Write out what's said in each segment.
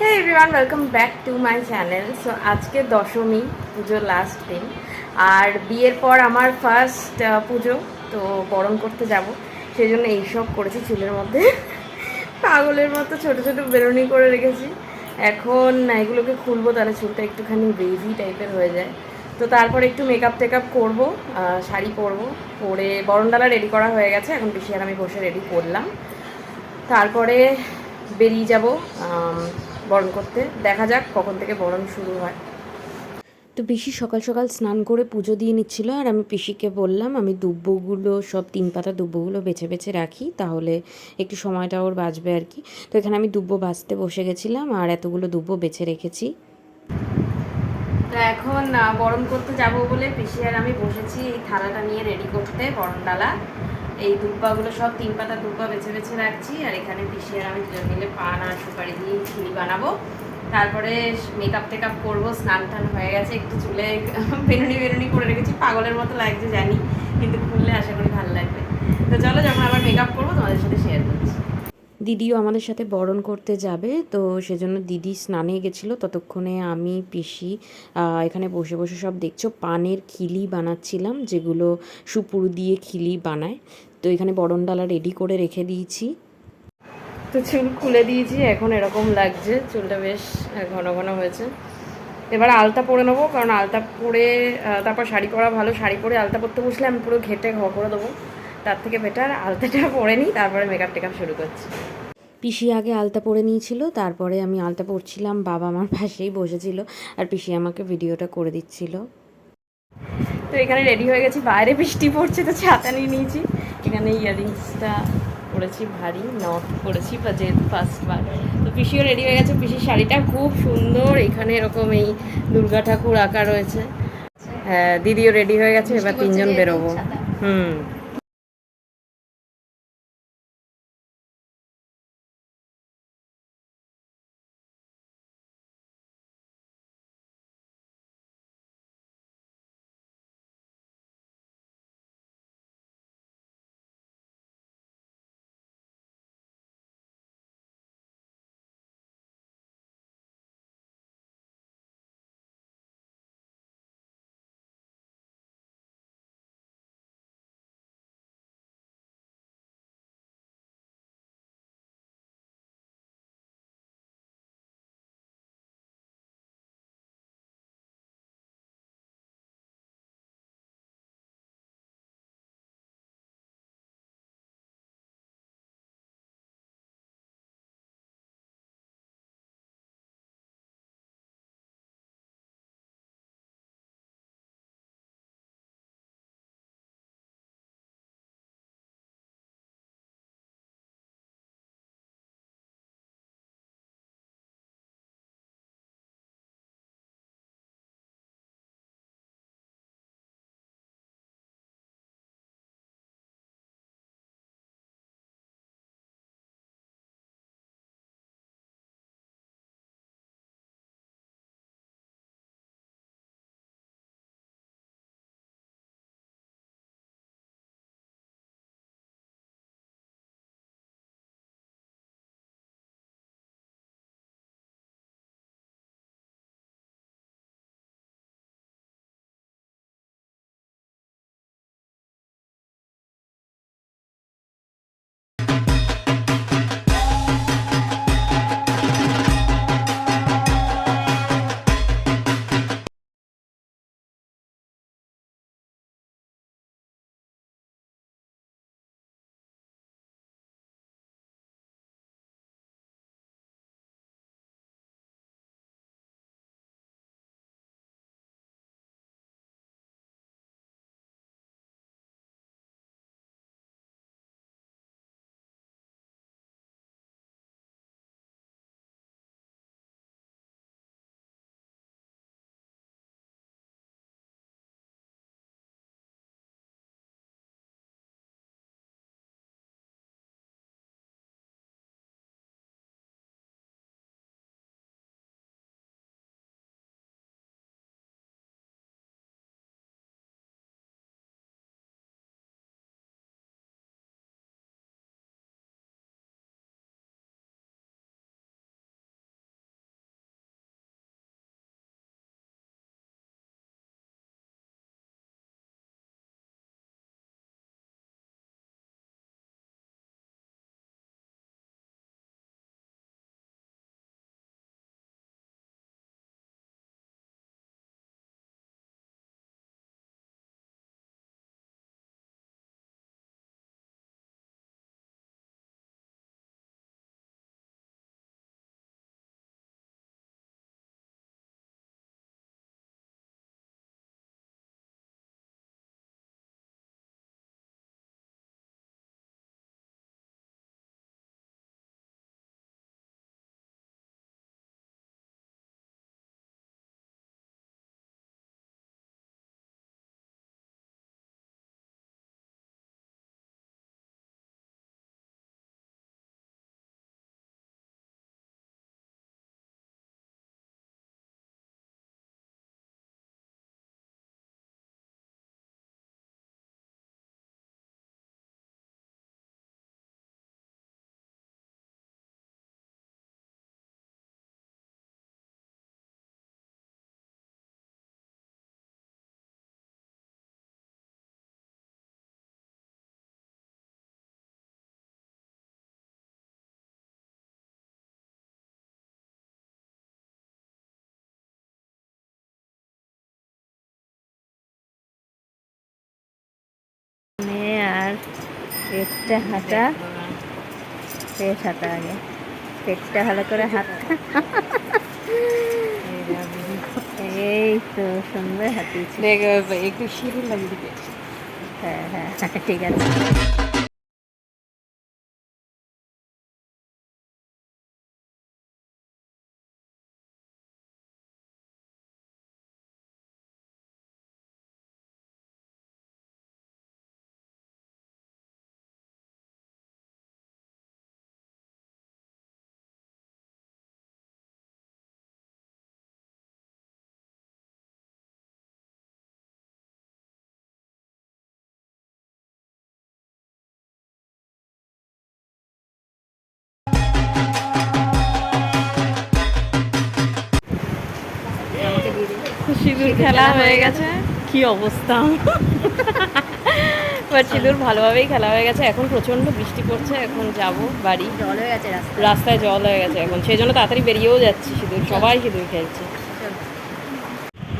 Hey everyone welcome back to my channel so আজকে দশমী পুজো last দিন। আর বিয়ের পর আমার ফার্স্ট পুজো, তো বরণ করতে যাব। সেই জন্য এইসব করেছি চুলের মধ্যে। পাগলের মতো ছোট ছোট বেরোনি করে রেখেছি। এখন এগুলোকে খুলবো, তাহলে চুলটা একটুখানি বেজি টাইপের হয়ে যায়। তো তারপর একটু মেকআপ টেকআপ করব শাড়ি পরবো। পরে বরণডালা রেডি করা হয়ে গেছে। এখন পিসি আর আমি বসে রেডি করলাম। তারপরে বেরিয়ে যাব বরণ করতে। দেখা যাক কখন থেকে বরণ শুরু হয়। তো পিসি সকাল সকাল স্নান করে পুজো দিয়ে নিচ্ছিল আর আমি পিসিকে বললাম আমি দুব্বগুলো সব তিন পাতা দুব্বগুলো বেছে বেছে রাখি তাহলে একটু সময়টা ওর বাঁচবে আর কি। তো এখানে আমি দুব্বো বাঁচতে বসে গেছিলাম আর এতগুলো দুব্বো বেছে রেখেছি। তো এখন বরণ করতে যাব বলে পিসি আর আমি বসেছি এই থালাটা নিয়ে রেডি করতে বরণ ডালা এই দুব্বাগুলো সব তিন পাতা দুব্বা বেছে বেছে রাখছি, আর এখানে পিসি আর আমি দুজন মিলে পান আর সুপারি দিয়ে খিলি বানাবো। তারপরে মেকআপ টেকআপ করব, স্নান টান হয়ে গেছে, একটু চুলে বেরুনি বেরুনি করে রেখেছি, পাগলের মতো লাগছে জানি, কিন্তু খুললে আশা করি ভালো লাগবে। তো চলো যখন আবার মেকআপ করব, তোমাদের সাথে শেয়ার করছি দিদিও আমাদের সাথে বরণ করতে যাবে, তো সেজন্য দিদি স্নানে গেছিল, ততক্ষণে আমি, পিসি এখানে বসে বসে সব দেখছ, পানের খিলি বানাচ্ছিলাম, যেগুলো সুপুর দিয়ে খিলি বানায়, তো এখানে বরণ ডালা রেডি করে রেখে দিয়েছি। তো চুল খুলে দিয়েছি, এখন এরকম লাগছে, চুলটা বেশ ঘন ঘন হয়েছে। এবার আলতা পরে নেব, কারণ আলতা পরে তারপর শাড়ি পরা ভালো, শাড়ি পরে আলতা পরতে বসলে আমি পুরো ঘেটে ঘ করে দেবো। তার থেকে বেটার আলতাটা পরে নিই তারপরে মেকআপ টেকআপ শুরু করছি। পিসি আগে আলতা পরে নিয়েছিল তারপরে আমি আলতা পরছিলাম বাবা আমার পাশেই বসেছিল আর পিসি আমাকে ভিডিওটা করে দিচ্ছিল। তো এখানে রেডি হয়ে গেছি বাইরে বৃষ্টি পড়ছে তো ছাতা নিয়ে নিয়েছি। এখানে ইয়ারিংসটা পরেছি ভারী নট পরেছি বা যেহেতু ফার্স্ট বার। তো পিসিও রেডি হয়ে গেছে পিসির শাড়িটা খুব সুন্দর এখানে এরকম এই দুর্গা ঠাকুর আঁকা রয়েছে। হ্যাঁ দিদিও রেডি হয়ে গেছে এবার তিনজন বেরোবো। হুম। পেটটা হাঁটা। পেট হাঁটা আগে। পেটটা ভালো করে হাঁটা। এই তো সুন্দর হাঁটিয়েছি। একটু সিঁড়ি লাগিয়ে হ্যাঁ হ্যাঁ হ্যাঁ, ঠিক আছে। সিঁদুর খেলা হয়ে গেছে। কি অবস্থা? বাট সিঁদুর ভালোভাবেই খেলা হয়ে গেছে। এখন প্রচণ্ড বৃষ্টি পড়ছে এখন যাব বাড়ি। জল হয়ে গেছে রাস্তায়। জল হয়ে গেছে এখন। সেই জন্য তাড়াতাড়ি বেরিয়েও যাচ্ছি সিঁদুর। সবাই সিঁদুর খেলছে।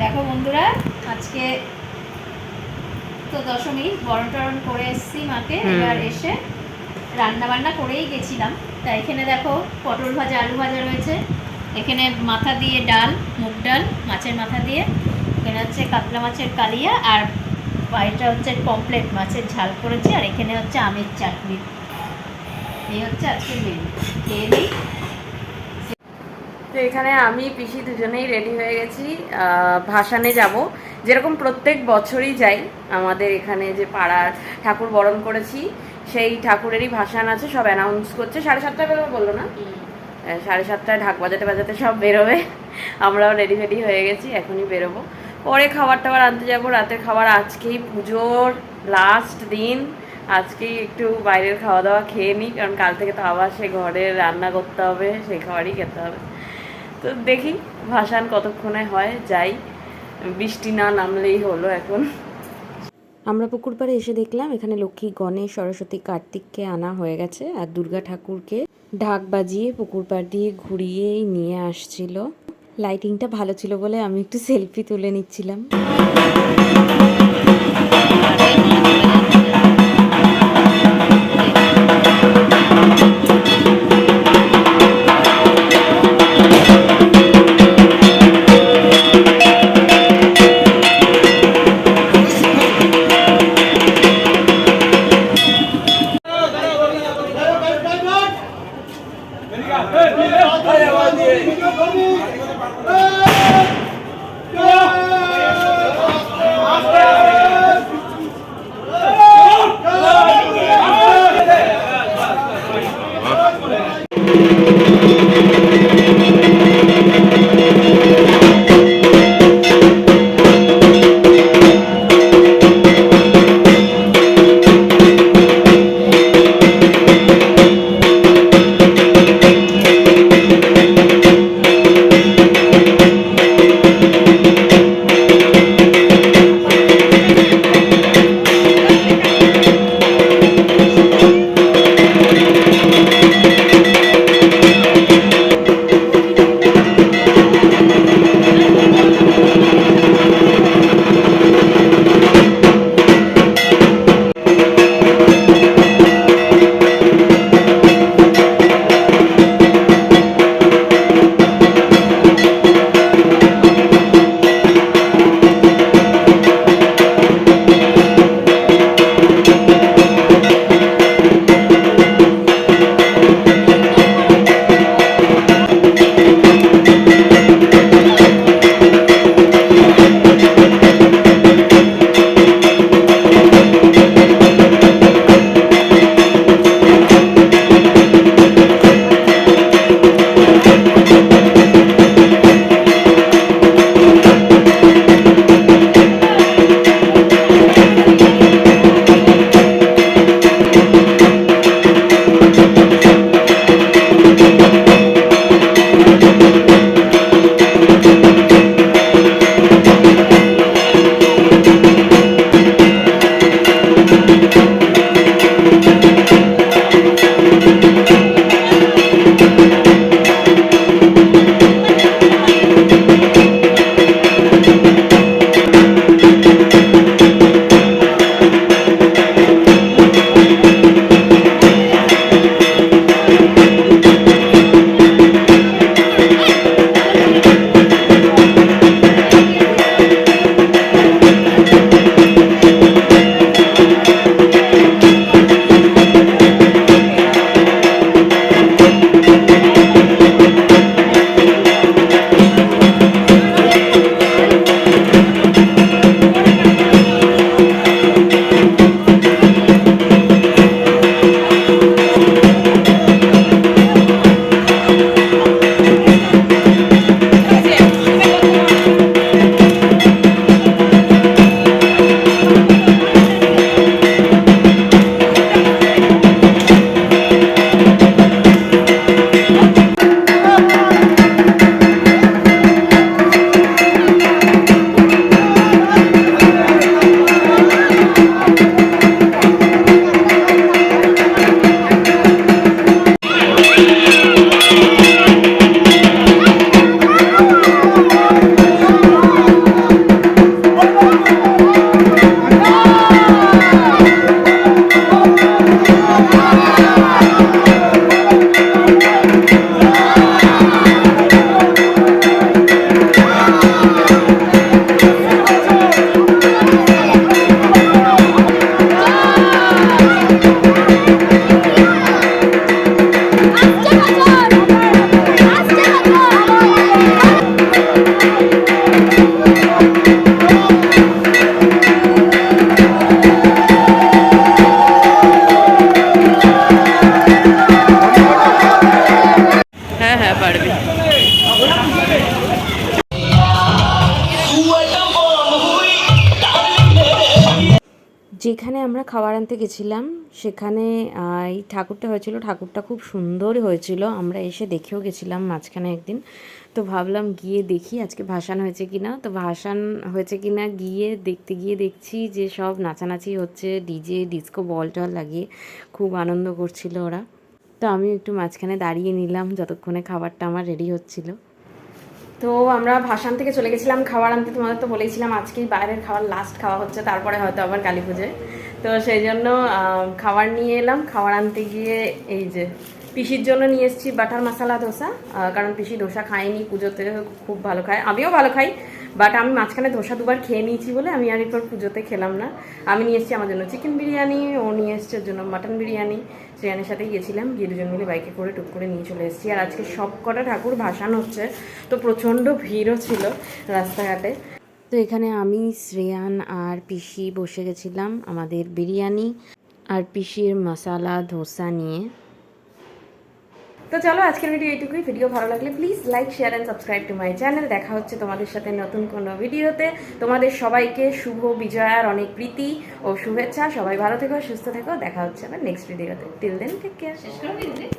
দেখো বন্ধুরা আজকে তো দশমী বরণ টরণ করে এসেছি মাকে। এবার এসে রান্না বান্না করেই গেছিলাম। তা এখানে দেখো পটল ভাজা আলু ভাজা রয়েছে। এখানে মাথা দিয়ে ডাল মুগ ডাল মাছের মাথা দিয়ে। এখানে হচ্ছে কাতলা মাছের কালিয়া আর এটা হচ্ছে পমপ্লেট মাছের ঝাল করেছি আর এখানে হচ্ছে আমের চাটনি। এই হচ্ছে আজকে মেনু খেয়ে নিই। তো এখানে আমি পিসি দুজনেই রেডি হয়ে গেছি ভাসানে যাব। যেরকম প্রত্যেক বছরই যাই আমাদের এখানে যে পাড়ার ঠাকুর বরণ করেছি সেই ঠাকুরেরই ভাসান আছে সব অ্যানাউন্স করছে। সাড়ে সাতটায় বেরোবে বলল না? সাড়ে সাতটায় ঢাক বাজাতে বাজাতে সব বেরোবে। আমরাও রেডি ফেডি হয়ে গেছি, এখনই বেরোবো। পরে খাবার টাবার আনতে যাব। রাতের খাবার আজকেই পুজোর লাস্ট দিন। আজকেই একটু বাইরের খাওয়া দাওয়া খেয়ে নিই, কারণ কাল থেকে তো আবার সে ঘরে রান্না করতে হবে সেই খাবারই খেতে হবে। তো দেখি ভাসান কতক্ষণে হয়, যাই। বৃষ্টি না নামলেই হলো এখন। আমরা পুকুর পাড়ে এসে দেখলাম, এখানে লক্ষ্মী, গণেশ, সরস্বতী, কার্তিককে আনা হয়ে গেছে, আর দুর্গা ঠাকুরকে ঢাক বাজিয়ে, পুকুর পাড় দিয়ে ঘুরিয়েই নিয়ে আসছিল। লাইটিংটা ভালো ছিল বলে আমি একটু সেলফি তুলে নিচ্ছিলাম। যেখানে আমরা খাবার আনতে গেছিলাম, সেখানে এই ঠাকুরটা হয়েছিল, ঠাকুরটা খুব সুন্দর হয়েছিল। আমরা এসে দেখেও গেছিলাম মাঝখানে একদিন। তো ভাবলাম গিয়ে দেখি আজকে ভাসান হয়েছে কিনা। তো ভাসান হয়েছে কিনা গিয়ে দেখতে গিয়ে দেখছি যে সব নাচানাচি হচ্ছে, ডিজে, ডিস্কো, বল টল লাগিয়ে খুব আনন্দ করছিল ওরা। তো আমি একটু মাঝখানে দাঁড়িয়ে নিলাম, যতক্ষণে খাবারটা আমার রেডি হচ্ছিল। তো আমরা ভাসান থেকে চলে গেছিলাম খাবার আনতে তোমাদের তো বলেছিলাম আজকেই বাইরের খাবার লাস্ট খাওয়া হচ্ছে, তারপরে হয়তো আবার কালী পুজোয়। তো সেই জন্য খাবার নিয়ে এলাম খাবার আনতে গিয়ে এই যে পিসির জন্য নিয়ে এসেছি বাটার মশলা ধোসা কারণ পিসি ধোসা খায়নি, পুজোতে খুব ভালো খায়, আমিও ভালো খাই বাট আমি মাঝখানে ধোসা দুবার খেয়ে নিয়েছি বলে আমি আর এরপর পুজোতে খেলাম না। আমি নিয়ে এসেছি আমার জন্য চিকেন বিরিয়ানি, ও নিয়ে এসছে ওর জন্য মাটন বিরিয়ানি। শ্রেয়ানের সাথে গিয়েছিলাম, গিয়ে দুজন মিলে বাইকে করে টুক করে নিয়ে চলে এসেছি। আর আজকে সব কটা ঠাকুর ভাসান হচ্ছে, তো প্রচণ্ড ভিড়ও ছিল রাস্তাঘাটে। তো এখানে আমি, শ্রেয়ান আর পিসি বসে গেছিলাম আমাদের বিরিয়ানি আর পিসির মশালা, ধোসা নিয়ে। তো চলো, আজকের ভিডিও এইটুকুই। ভিডিও ভালো লাগলে please like share and subscribe to my channel দেখা হচ্ছে তোমাদের সাথে নতুন কোনো ভিডিওতে তোমাদের সবাইকে শুভ বিজয়ার অনেক প্রীতি ও শুভেচ্ছা। সবাই ভালো থেকো, সুস্থ থেকো। দেখা হচ্ছে আবার নেক্সট ভিডিওতে টিল দেন টেক কেয়ার